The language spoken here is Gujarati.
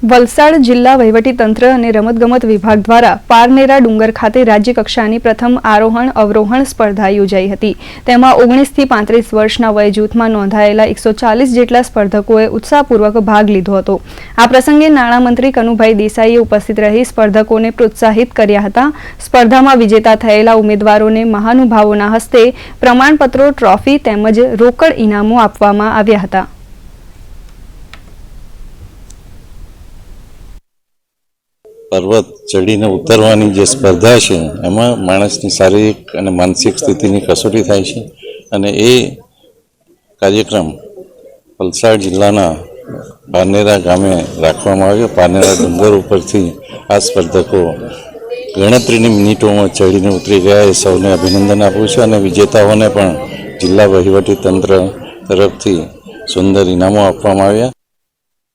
વલસાડ જિલ્લા વહીવટીતંત્ર અને રમતગમત વિભાગ દ્વારા પારનેરા ડુંગર ખાતે રાજ્યકક્ષાની પ્રથમ આરોહણ અવરોહણ સ્પર્ધા યોજાઈ હતી. તેમાં ઓગણીસથી પાંત્રીસ વર્ષના વય જૂથમાં નોંધાયેલા એકસો ચાલીસ જેટલા સ્પર્ધકોએ ઉત્સાહપૂર્વક ભાગ લીધો હતો. આ પ્રસંગે નાણામંત્રી કનુભાઈ દેસાઈએ ઉપસ્થિત રહી સ્પર્ધકોને પ્રોત્સાહિત કર્યા હતા. સ્પર્ધામાં વિજેતા થયેલા ઉમેદવારોને મહાનુભાવોના હસ્તે પ્રમાણપત્રો, ટ્રોફી તેમજ રોકડ ઇનામો આપવામાં આવ્યા હતા. પર્વત ચડીને ઉતરવાની જે સ્પર્ધા છે, એમાં માણસની શારીરિક અને માનસિક સ્થિતિની કસોટી થાય છે અને એ કાર્યક્રમ વલસાડ જિલ્લાના પારનેરા ગામે રાખવામાં આવ્યો. પારનેરા ડુંગર ઉપરથી આ સ્પર્ધકો ગણતરીની મિનિટોમાં ચડીને ઉતરી ગયા. એ સૌને અભિનંદન આપું છું અને વિજેતાઓને પણ જિલ્લા વહીવટી તંત્ર તરફથી સુંદર ઇનામો આપવામાં આવ્યા.